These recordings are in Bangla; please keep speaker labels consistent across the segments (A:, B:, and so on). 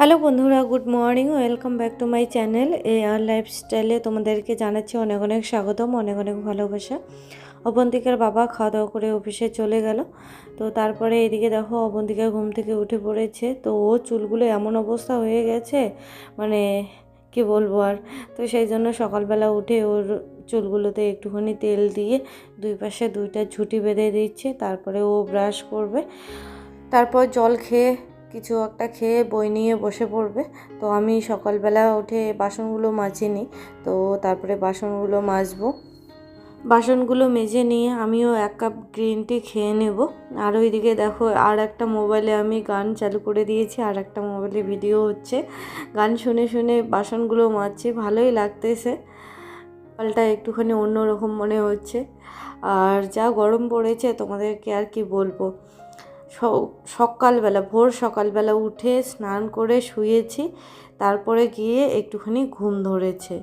A: হ্যালো বন্ধুরা, good morning, welcome back to my channel A R লাইফস্টাইলে তোমাদেরকে জানাচ্ছি অনেক অনেক স্বাগতম, অনেক অনেক ভালোবাসা। অবন্তিকার বাবা খাওয়া দাওয়া করে অফিসে চলে গেল। তো তারপরে এদিকে দেখো অবন্তিকা ঘুম থেকে উঠে পড়েছে। তো ও চুলগুলো এমন অবস্থা হয়ে গেছে মানে কি বলব আর। তো সেই জন্য সকালবেলা উঠে ওর চুলগুলোতে একটুখানি তেল দিয়ে দুই পাশে দুইটা ঝুঁটি বেঁধে দিচ্ছে। তারপরে ও ব্রাশ করবে। তারপর জল খেয়ে কিছু একটা খেয়ে বই নিয়ে বসে পড়বে। তো আমি সকালবেলা উঠে বাসনগুলো মাজিনি তো তারপরে বাসনগুলো মাজবো। বাসনগুলো মেজে নিয়ে আমিও এক কাপ গ্রিন টি খেয়ে নেব। আর ওইদিকে দেখো, আর একটা মোবাইলে আমি গান চালু করে দিয়েছি, আর একটা মোবাইলে ভিডিও হচ্ছে। গান শুনে শুনে বাসনগুলো মাজছি, ভালোই লাগতেছে। সকালটা একটুখানি অন্যরকম মনে হচ্ছে। আর যা গরম পড়েছে, তোমাদেরকে আর কি বলব? সকালবেলা, ভোর সকালবেলা উঠে স্নান করে শুয়েছি, তারপরে গিয়ে একটুখানি ঘুম ধরেছে।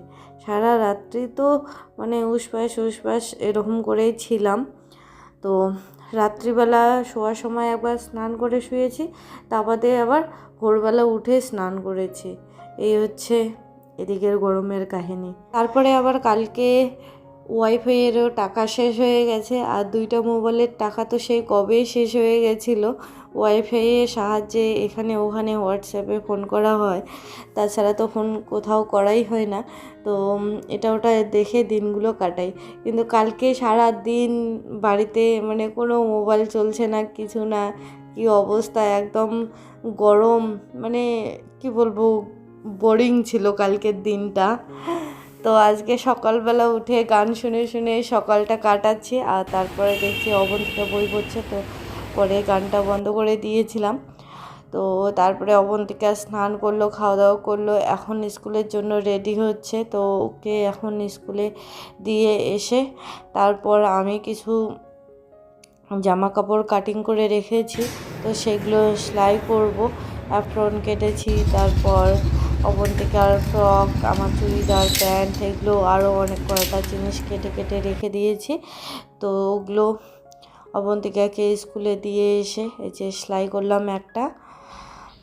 A: সারা রাত্রি তো মানে উসপাস উসপাস এরকম করেই ছিলাম। তো রাত্রিবেলা শোয়ার সময় একবার স্নান করে শুয়েছি, তা বাদে আবার ভোরবেলা উঠে স্নান করেছি। এই হচ্ছে এদিকের গরমের কাহিনী। তারপরে আবার কালকে ওয়াইফাইয়েরও টাকা শেষ হয়ে গেছে আর দুইটা মোবাইলের টাকা তো সেই কবেই শেষ হয়ে গেছিল। ওয়াইফাইয়ের সাহায্যে এখানে ওখানে হোয়াটসঅ্যাপে ফোন করা হয়। তাছাড়া তো ফোন কোথাও করাই হয় না। তো এটা ওটা দেখে দিনগুলো কাটাই। কিন্তু কালকে সারা দিন বাড়িতে মানে কোনো মোবাইল চলছে না, কিছু না, কি অবস্থা? একদম গরম মানে কি বলব বোরিং ছিল কালকের দিনটা। তো আজকে সকালবেলা উঠে গান শুনে শুনে সকালটা কাটাচ্ছি আর তারপরে দেখছি অবন্তিকা বই পড়ছে, তো পরে গানটা বন্ধ করে দিয়েছিলাম। তো তারপরে অবন্তিকা স্নান করল খাওয়া দাওয়া করল, এখন স্কুলের জন্য রেডি হচ্ছে। তো ওকে এখন স্কুলে দিয়ে এসে তারপর আমি কিছু জামা কাপড় কাটিং করে রেখেছি। তো সেগুলো সেলাই করব অ্যাপ্রন কেটেছি, তারপর অবন্তিকার ফ্রক, আমার চুড়িদার, প্যান্ট, এগুলো আরও অনেক কয়েকটা জিনিস কেটে কেটে রেখে দিয়েছি। তো ওগুলো অবন্তিকাকে স্কুলে দিয়ে এসে এই যে সেলাই করলাম একটা।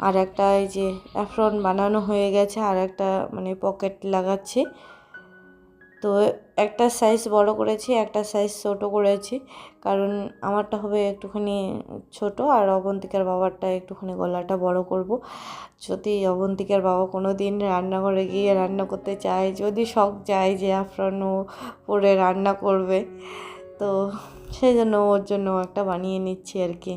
A: আর একটা এই যে অ্যাফ্রন বানানো হয়ে গেছে, আর একটা মানে পকেট লাগাচ্ছি। তো একটা সাইজ বড় করেছি, একটা সাইজ ছোট করেছি। কারণ আমারটা হবে একটুখানি ছোট আর অবন্তিকার বাবারটা একটুখানি গলাটা বড় করব। যদি অবন্তিকার বাবা কোনো দিন রান্নাঘরে গিয়ে রান্না করতে চায়, যদি শখ যায় যে আফরানো পরে রান্না করবে, তো সেই জন্য ওর জন্য একটা বানিয়ে নিচ্ছি আর কি।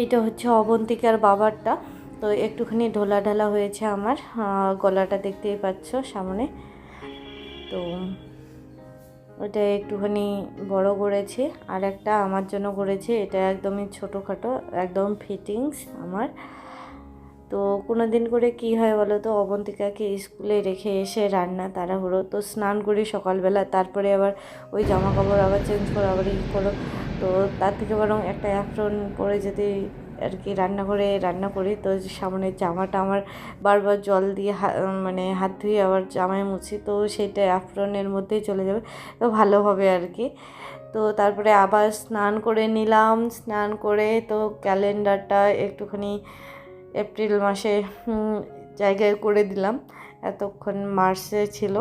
A: এইটা হচ্ছে অবন্তিকার বাবারটা। তো একটুখানি ঢোলা ঢালা হয়েছে আমার। গলাটা দেখতেই পাচ্ছ সামনে। তো ওটা একটুখানি বড় করেছি, আর একটা আমার জন্য করেছি। এটা একদমই ছোটোখাটো, একদম ফিটিংস আমার। তো কোনো দিন করে কি হয় বলো তো, অবন্তিকাকে স্কুলে রেখে এসে রান্না তাড়াহুড়ো। তো স্নান করি সকালবেলা, তারপরে আবার ওই জামা কাপড় আবার চেঞ্জ করো আবার ই করো। তো তার থেকে বরং একটা অ্যাপ্রন পরে যদি আর কি রান্না করে রান্না করি তো সামনের জামাটা আমার বারবার জল দিয়ে মানে হাত ধুয়ে আবার জামায় মুছি, তো সেটা অ্যাপ্রনের মধ্যেই চলে যাবে। তো ভালো হবে আর কি তো তারপরে আবার স্নান করে নিলাম। স্নান করে তো ক্যালেন্ডারটা একটুখানি এপ্রিল মাসে জায়গায় করে দিলাম। এতক্ষণ মার্চে ছিল।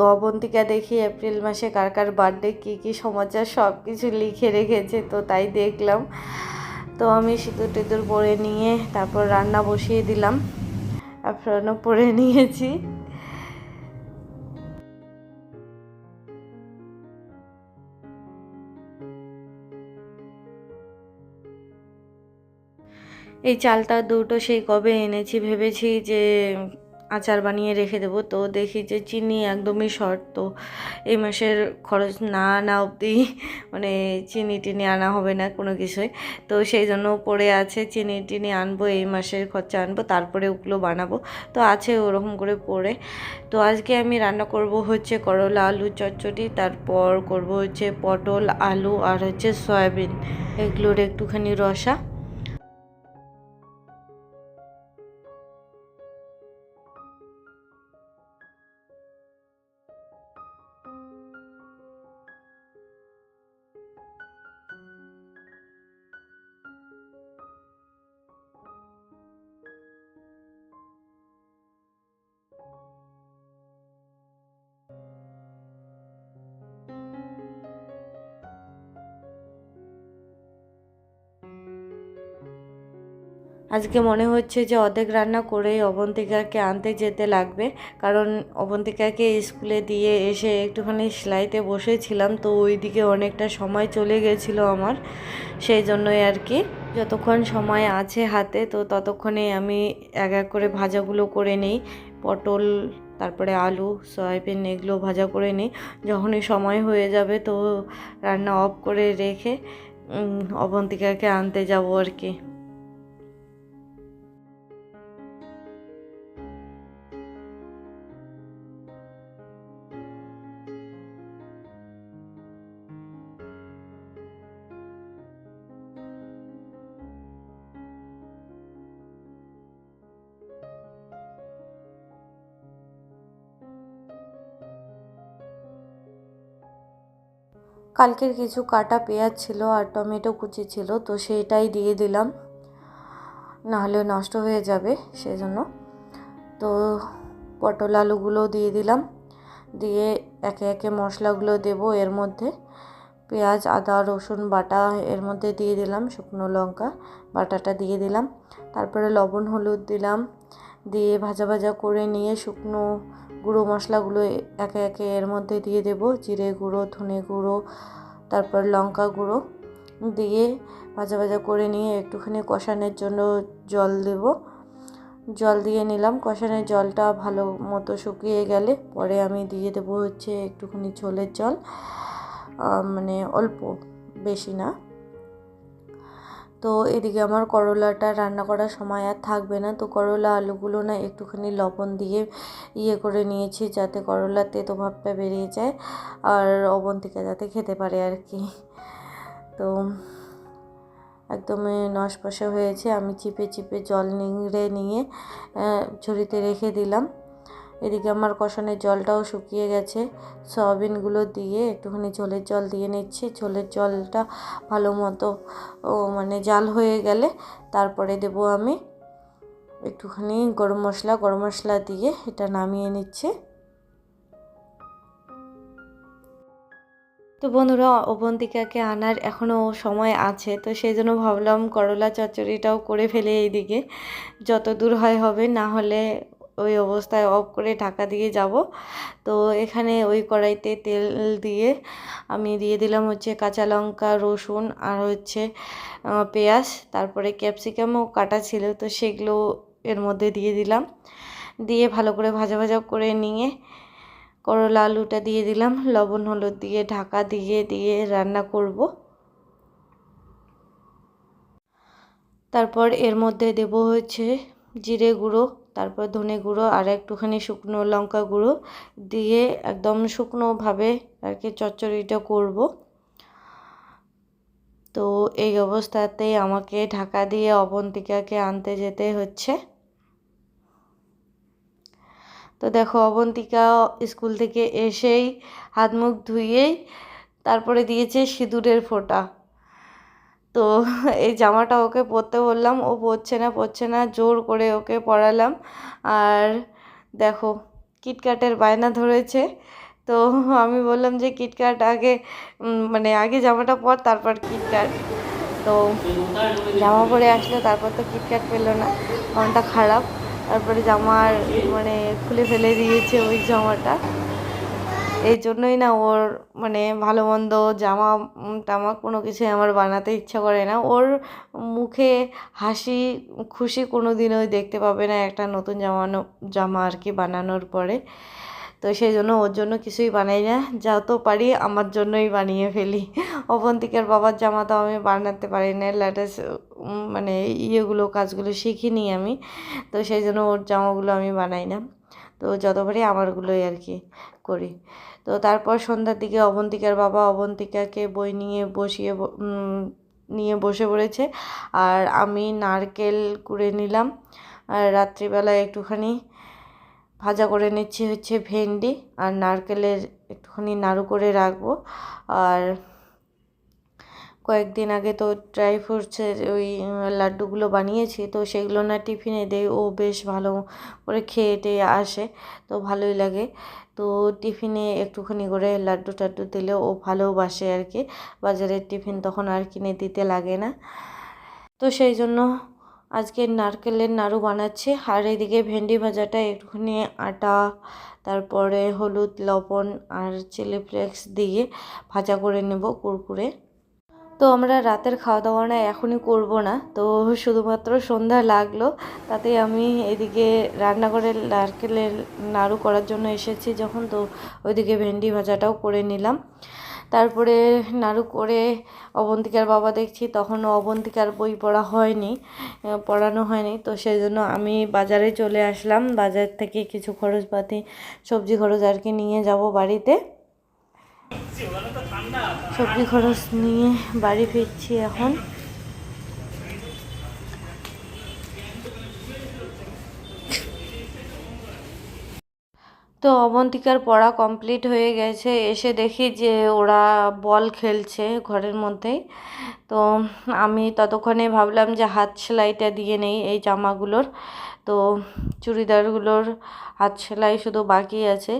A: তো অবন্তিকা দেখি এপ্রিল মাসে কার কার বার্থডে কী কী সমাচার সব কিছু লিখে রেখেছে, তো তাই দেখলাম। তো আমি সিঁদুর টিঁদুর পরে নিয়ে তারপর রান্না বসিয়ে দিলাম এপ্রনও পরে নিয়েছি। এই চালটা দুটো সেই কবে এনেছি ভেবেছি যে আচার বানিয়ে রেখে দেবো। তো দেখি যে চিনি একদমই শর্ট তো এই মাসের খরচ না আনা অবধি মানে চিনি টিনি আনা হবে না কোনো কিছুই। তো সেই জন্য পড়ে আছে চিনি টিনি আনব, এই মাসের খরচা আনব, তারপরে ওগুলো বানাবো। তো আছে ওরকম করে পড়ে। তো আজকে আমি রান্না করব হচ্ছে করলা, আলু, চচ্চড়ি, তারপর করব হচ্ছে পটল, আলু আর হচ্ছে সয়াবিন। এগুলোর একটুখানি রসা। আজকে মনে হচ্ছে যে অর্ধেক রান্না করেই অবন্তিকাকে আনতে যেতে লাগবে। কারণ অবন্তিকাকে স্কুলে দিয়ে এসে একটুখানি সেলাইতে বসেছিলাম, তো ওই দিকে অনেকটা সময় চলে গেছিল আমার। সেই জন্যই আর কি। যতক্ষণ সময় আছে হাতে, তো ততক্ষণে আমি এক এক করে ভাজাগুলো করে নিই। পটল, তারপরে আলু, সয়াবিন এগুলো ভাজা করে নিই। যখনই সময় হয়ে যাবে, তো রান্না অফ করে রেখে অবন্তিকাকে আনতে যাব আর কি। কালকের কিছু কাটা পেঁয়াজ ছিল আর টমেটো কুচি ছিল, তো সেইটাই দিয়ে দিলাম। নাহলে নষ্ট হয়ে যাবে সেজন্য। তো পটল আলুগুলো দিয়ে দিলাম। দিয়ে একে একে মশলাগুলো দেব এর মধ্যে। পেঁয়াজ, আদা, রসুন বাটা এর মধ্যে দিয়ে দিলাম, শুকনো লঙ্কা বাটাটা দিয়ে দিলাম। তারপরে লবণ হলুদ দিলাম। দিয়ে ভাজা ভাজা করে নিয়ে শুকনো গুঁড়ো মশলাগুলো একে একে এর মধ্যে দিয়ে দেব। জিরে গুঁড়ো, ধনে গুঁড়ো, তারপর লঙ্কা গুঁড়ো দিয়ে ভাজা ভাজা করে নিয়ে একটুখানি কষানোর জন্য জল দেব। জল দিয়ে নিলাম। কষানোর জলটা ভালো মতো শুকিয়ে গেলে পরে আমি দিয়ে দেবো হচ্ছে একটুখানি ঝোলের জল। মানে অল্প, বেশি না। তো এদিকে আমার করলাটা রান্না করার সময় আর থাকবে না। তো করলা আলুগুলো না একটুখানি লবণ দিয়ে ইয়ে করে নিয়েছি যাতে করলার তেতো ভাবটা বেরিয়ে যায় আর অবন্তিকা যাতে খেতে পারে আর কি। তো একদমই নশপশে হয়েছে। আমি চিপে চিপে জল নিংড়ে নিয়ে ঝুড়িতে রেখে দিলাম। এদিকে আমার কষানের জলটাও শুকিয়ে গেছে। সয়াবিনগুলো দিয়ে একটুখানি ঝোলের জল দিয়ে নিচ্ছি। ঝোলের জলটা ভালো মতো মানে জাল হয়ে গেলে তারপরে দেব আমি একটুখানি গরম মশলা। গরম মশলা দিয়ে এটা নামিয়ে নিচ্ছে। তো বন্ধুরা, অবন্তিকাকে আনার এখনও সময় আছে, তো সেই জন্য ভাবলাম করলা চচ্চড়িটাও করে ফেলে এইদিকে। যত দূর হয় হবে, না হলে ওই অবস্থায় অফ করে ঢাকা দিয়ে যাব। তো এখানে ওই কড়াইতে তেল দিয়ে আমি দিয়ে দিলাম হচ্ছে কাঁচা লঙ্কা, রসুন আর হচ্ছে পেঁয়াজ। তারপরে ক্যাপসিকামও কাটা ছিল, তো সেগুলো এর মধ্যে দিয়ে দিলাম। দিয়ে ভালো করে ভাজা ভাজা করে নিয়ে করলা আলুটা দিয়ে দিলাম, লবণ, হলুদ দিয়ে ঢাকা দিয়ে দিয়ে রান্না করব। তারপর এর মধ্যে দেব হচ্ছে জিরে গুঁড়ো তারপর ধনে গুঁড়ো আর একটুখানি শুকনো লঙ্কা গুঁড়ো দিয়ে একদম শুকনোভাবে আর কি চচ্চড়িটা করব। তো এই অবস্থাতেই আমাকে ঢাকা দিয়ে অবন্তিকাকে আনতে যেতে হচ্ছে। তো দেখো, অবন্তিকা স্কুল থেকে এসেই হাত মুখ ধুয়েই তারপরে দিয়েছে সিঁদুরের ফোঁটা। তো এই জামাটা ওকে পরতে বললাম, ও পরছে না পরছে না, জোর করে ওকে পরালাম। আর দেখো কিটক্যাটের বায়না ধরেছে। তো আমি বললাম যে কিটক্যাট আগে মানে আগে জামাটা পর, তারপর কিটক্যাট তো জামা পরে আসলে তারপর তো কিটক্যাট পেল না। মনটা খারাপ। তারপরে জামার মানে খুলে ফেলে দিয়েছে ওই জামাটা। এই জন্যই না ওর মানে ভালো মন্দ জামা টামা কোনো কিছুই আমার বানাতে ইচ্ছা করে না। ওর মুখে হাসি, খুশি কোনো দিনই দেখতে পাবে না একটা নতুন জামানো, জামা আর কি বানানোর পরে। তো সেই জন্য ওর জন্য কিছুই বানাই না। যত পারি, আমার জন্যই বানিয়ে ফেলি। অবন্তিকার বাবার জামা তো আমি বানাতে পারি না। ল্যাটেস্ট মানে ইয়েগুলো, কাজগুলো শিখিনি আমি। তো সেই জন্য ওর জামাগুলো আমি বানাই না। তো যত পারি আমারগুলোই আর কি করি। তো তারপর সন্ধ্যার দিকে অবন্তিকার বাবা অবন্তিকাকে বই নিয়ে বসিয়ে নিয়ে বসে পড়েছে। আর আমি নারকেল কুড়ে নিলাম। আর রাত্রিবেলা একটুখানি ভাজা করে নিচ্ছি হচ্ছে ভেন্ডি। আর নারকেলের একটুখানি নাড়ু করে রাখব। আর কয়েকদিন আগে তো ড্রাই ফ্রুটসের ওই লাড্ডুগুলো বানিয়েছি, তো সেগুলো না টিফিনে দেই, ও বেশ ভালো করে খেয়ে টেয়ে আসে, তো ভালোই লাগে। তো টিফিনে একটুখানি করে লাড্ডু টাড্ডু দিলে ও ভালোবাসে আর কি, বাজারের টিফিন তখন আর কিনে দিতে লাগে না। তো সেই জন্য আজকে নারকেলের নাড়ু বানাচ্ছি, আর এদিকে ভেন্ডি ভাজাটা একটুখানি আটা, তারপরে হলুদ, লবণ আর চিলি ফ্লেক্স দিয়ে ভাজা করে নেব কুরকুরে। তো আমরা রাতের খাওয়া দাওয়া না এখনই করব না। তো শুধুমাত্র সন্ধ্যা লাগল তাতে আমি এদিকে রান্নাঘরে নারকেলের নাড়ু করার জন্য এসেছি যখন, তো ওইদিকে ভেন্ডি ভাজাটাও করে নিলাম। তারপরে নাড়ু করে অবন্তিকার বাবা দেখছি, তখনও অবন্তিকার বই পড়া হয়নি পড়ানো হয়নি। তো সেই জন্য আমি বাজারে চলে আসলাম। বাজার থেকে কিছু খরচপাতি, সবজি খরচ আর কি নিয়ে যাব বাড়িতে। সবজি খরচ নিয়ে বাড়ি ফিরছি এখন। তো অবন্তিকার পড়া কমপ্লিট হয়ে গেছে, এসে দেখি যে ওরা বল খেলছে ঘরের মধ্যেই। তো আমি ততক্ষণে ভাবলাম যে হাত সেলাইটা দিয়ে নেই এই জামাগুলোর। তো চুড়িদারগুলোর হাত সেলাই শুধু বাকি আছে।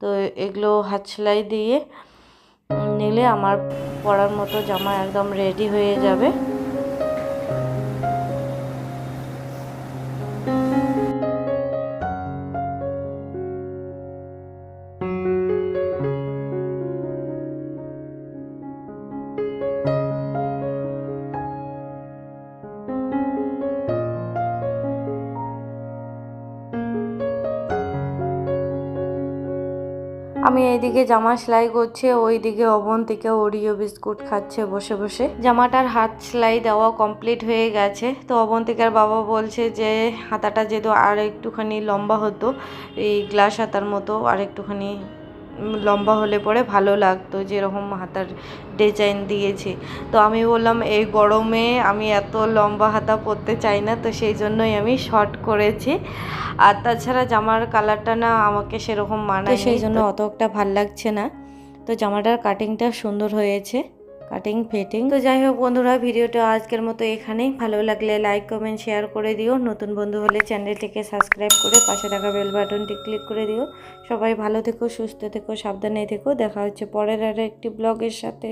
A: তো এগুলো হাত সেলাই দিয়ে নিলে আমার পরার মতো জামা একদম রেডি হয়ে যাবে। আমি এইদিকে জামা সেলাই করছি, ওইদিকে অবন্তিকে ওরিও বিস্কুট খাচ্ছে বসে বসে। জামাটার হাত সেলাই দেওয়া কমপ্লিট হয়ে গেছে। তো অবন্তিকার বাবা বলছে যে, হাতাটা যেহেতু আর একটুখানি লম্বা হতো, এই গ্লাস হাতার মতো আর একটুখানি লম্বা হলে পরে ভালো লাগতো যেরকম হাতার ডিজাইন দিয়েছে। তো আমি বললাম এই গরমে আমি এত লম্বা হাতা পরতে চাই না। তো সেই জন্যই আমি শর্ট করেছি। আর তাছাড়া জামার কালারটা না আমাকে সেরকম মানায় সেই জন্য অত একটা ভালো লাগছে না। তো জামাটার কাটিংটা সুন্দর হয়েছে। কাটিং ফিটিং তো যাই হোক বন্ধুরা, ভিডিওটা আজকের মতো এখানেই। ভালো লাগলে লাইক কমেন্ট শেয়ার করে দিও। নতুন বন্ধু হলে চ্যানেলটিকে সাবস্ক্রাইব করে পাশে থাকা বেল বাটনটি ক্লিক করে দিও। সবাই ভালো থেকো, সুস্থ থেকো, সাবধানে থেকো। দেখা হচ্ছে পরের আর একটি ব্লগের সাথে।